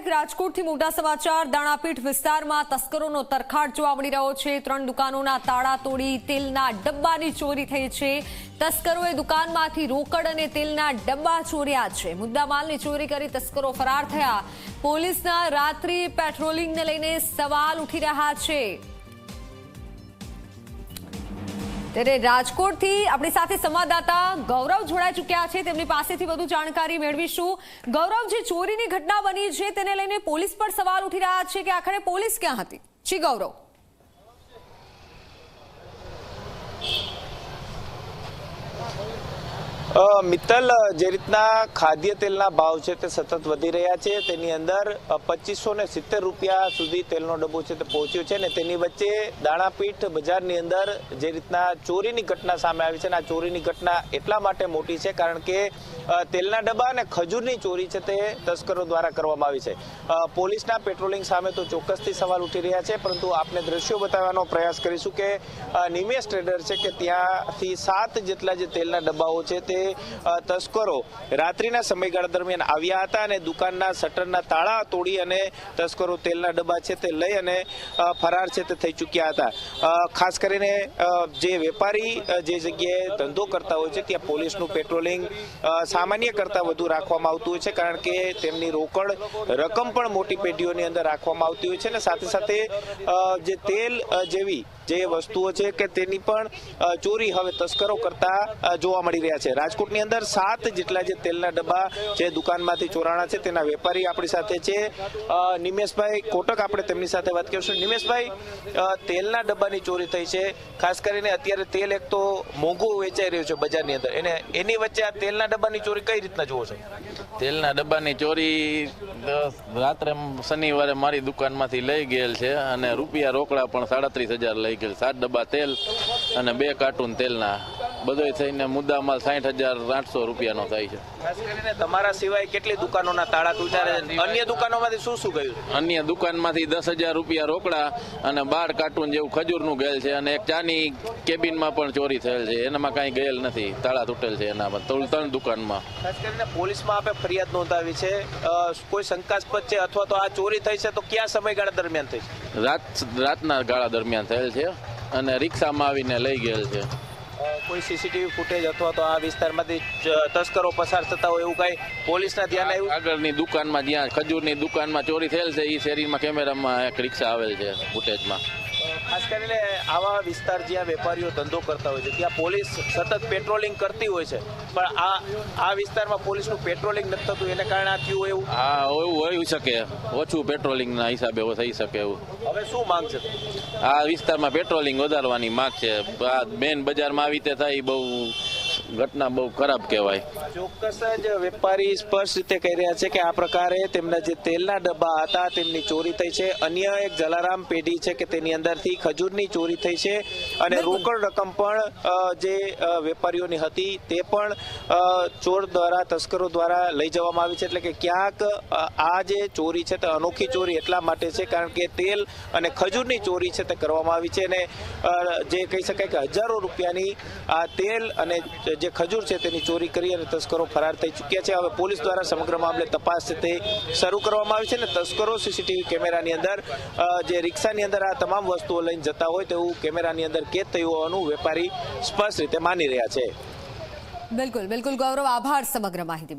એક રાજકોટથી મોટા સમાચાર. દાણાપીઠ વિસ્તારમાં તસ્કરોનો તરખાટ જોવા મળી રહ્યો છે. ત્રણ દુકાનોના તાળા તોડી તેલના ડબ્બાની ચોરી થઈ છે. તસ્કરોએ દુકાનમાંથી રોકડ અને તેલના ડબ્બા ચોર્યા છે. મુદ્દામાલની ચોરી કરી તસ્કરો ફરાર થયા. પોલીસના રાત્રિ પેટ્રોલિંગને લઈને સવાલ ઉઠી રહ્યા છે. ત્યારે રાજકોટથી આપણી સાથે સંવાદદાતા ગૌરવ જોડાઈ ચૂક્યા છે. તેમની પાસેથી વધુ જાણકારી મેળવીશું. ગૌરવ, જે ચોરીની ઘટના બની છે, તેને લઈને પોલીસ પર સવાલ ઉઠી રહ્યા છે કે આખરે પોલીસ ક્યાં હતી? જી ગૌરવ. મિત્તલ, જે રીતના ખાદ્ય તેલના ભાવ છે તે સતત વધી રહ્યા છે, તેની અંદર પચીસો ને સિત્તેર રૂપિયા સુધી તેલનો ડબ્બો છે તે પહોંચ્યો છે ને તેની વચ્ચે દાણાપીઠ બજારની અંદર જે રીતના ચોરીની ઘટના સામે આવી છે અને આ ચોરીની ઘટના એટલા માટે મોટી છે કારણ કે તેલના ડબ્બા અને ખજૂરની ચોરી છે તે તસ્કરો દ્વારા કરવામાં આવી છે. પોલીસના પેટ્રોલિંગ સામે તો ચોક્કસથી સવાલ ઉઠી રહ્યા છે, પરંતુ આપણે દ્રશ્યો બતાવવાનો પ્રયાસ કરીશું કે નિમેશ ટ્રેડર છે કે ત્યાંથી સાત જેટલા જે તેલના ડબ્બાઓ છે તે તસ્કરો રાત્રિના સમયગાળા દરમિયાન આવ્યા હતા અને દુકાનના શટરના તાળા તોડી અને તસ્કરો તેલના ડબ્બા છે તે લઈ અને ફરાર છે તે થઈ ચૂક્યા હતા. ખાસ કરીને જે વેપારી જે જગ્યાએ ધંધો કરતા હોય છે, ત્યાં પોલીસનું પેટ્રોલિંગ સામાન્ય કરતાં વધુ રાખવામાં આવતું હોય છે, કારણ કે તેમની રોકડ રકમ પણ મોટી પેઢીઓની અંદર રાખવામાં આવતી હોય છે અને સાથે સાથે જે તેલ જેવી જે વસ્તુઓ છે કે તેની પણ ચોરી હવે તસ્કરો કરતા જોવા મળી રહ્યા છે. રાજકોટની અંદર સાત જેટલા જે તેલના ડબ્બા જે દુકાનમાંથી ચોરાણા છે, તેના વેપારી આપણી સાથે છે. નિમેશભાઈ કોટક આપણે તેમની સાથે વાત કરીશું. નિમેશભાઈ તેલના ડબ્બાની ચોરી થઈ છે. ખાસ કરીને અત્યારે તેલ એક તો મોંઘું વેચાઈ રહ્યું છે બજારની અંદર. એને, એની વચ્ચે આ તેલના ડબ્બાની ચોરી કઈ રીતના જુઓ છો? તેલના ડબ્બાની ચોરી રાત્રે શનિવારે મારી દુકાનમાંથી લઈ ગયેલ છે અને રૂપિયા રોકડા પણ સાડત્રીસ હજાર લઈ ગયેલ સાત ડબ્બા તેલ અને બે કાર્ટૂન તેલના બધોય થઈને મુદ્દામાલ સાઠ હજાર આઠસો રૂપિયાનો થાય છે. ખાસ કરીને તમારા સિવાય કેટલી દુકાનોના તાળા તૂટ્યા છે? અન્ય દુકાનોમાંથી શું શું ગયું? અન્ય દુકાનમાંથી દસ હજાર રૂપિયા રોકડા અને બાર કાર્ટૂન જેવું ખજૂરનું ગયેલ છે અને એક ચાની કેબિનમાં પણ ચોરી થયેલ છે. એનામાં કાંઈ ગયેલ નથી. તાળા તૂટેલ છે એનામાં ત્રણ ત્રણ દુકાનમાં. ખાસ કરીને પોલીસમાં આપે ફરિયાદ નોંધાવી છે. કોઈ શંકાસ્પદ છે અથવા તો આ ચોરી થઈ છે તો કયા સમયગાળા દરમિયાન થઈ છે? રાત રાતના ગાળા દરમિયાન થયેલ છે અને રિક્ષામાં આવીને લઈ ગયેલ છે. કોઈ સીસીટીવી ફૂટેજ અથવા તો આ વિસ્તારમાંથી તસ્કરો પસાર થતા હોય એવું કઈ પોલીસના ધ્યાન આવ્યું? આગળની દુકાનમાં જ્યાં ખજૂરની દુકાનમાં ચોરી થયેલ છે એ શેરીમાં કેમેરામાં એક રિક્ષા આવેલ છે ફૂટેજમાં ખાસ કરીને આવા વિસ્તાર જ્યાં વેપારીઓ ધંધો કરતા હોય છે ત્યાં પોલીસ સતત પેટ્રોલિંગ કરતી હોય છે. પણ આ આ વિસ્તારમાં પોલીસનું પેટ્રોલિંગ નથી થતું એને કારણે આ થયું એવું? હા એવું હોઈ શકે. ઓછું પેટ્રોલિંગના હિસાબે થઈ શકે એવું. હવે શું માંગ છે? આ વિસ્તારમાં પેટ્રોલિંગ વધારવાની માંગ છે. આ મેન બજારમાં આવી રીતે થાય બહુ ઘટના બહુ ખરાબ કહેવાય. ચોક્કસ જ વેપારી સ્પષ્ટ રીતે કહી રહ્યા છે કે આ પ્રકારે તેમના જે તેલના ડબ્બા હતા તેમની ચોરી થઈ છે. અન્ય એક જલારામ પેઢી છે કે તેની અંદરથી ખજૂરની ચોરી થઈ છે. અને રોકડ રકમ પણ જે વેપારીઓની હતી તે પણ ચોર દ્વારા તસ્કરો દ્વારા લઈ જવામાં આવી છે. એટલે કે ક્યાંક આ જે ચોરી છે તે અનોખી ચોરી એટલા માટે છે કારણ કે તેલ અને ખજૂરની ચોરી છે તે કરવામાં આવી છે. અને જે કહી શકાય કે હજારો રૂપિયાની આ તેલ અને જે ખજૂર છે તેની ચોરી કરી અને તસ્કરો ફરાર થઈ ચૂક્યા છે. હવે પોલીસ દ્વારા સમગ્ર મામલે તપાસ છે તે શરૂ કરવામાં આવી છે અને તસ્કરો સીસીટીવી કેમેરાની અંદર જે રિક્ષાની અંદર આ તમામ વસ્તુઓ લઈને જતા હોય તેવું કેમેરાની અંદર કેદ થયું હોવાનું વેપારી સ્પષ્ટ રીતે માની રહ્યા છે. બિલકુલ બિલકુલ ગૌરવ, આભાર સમગ્ર માહિતી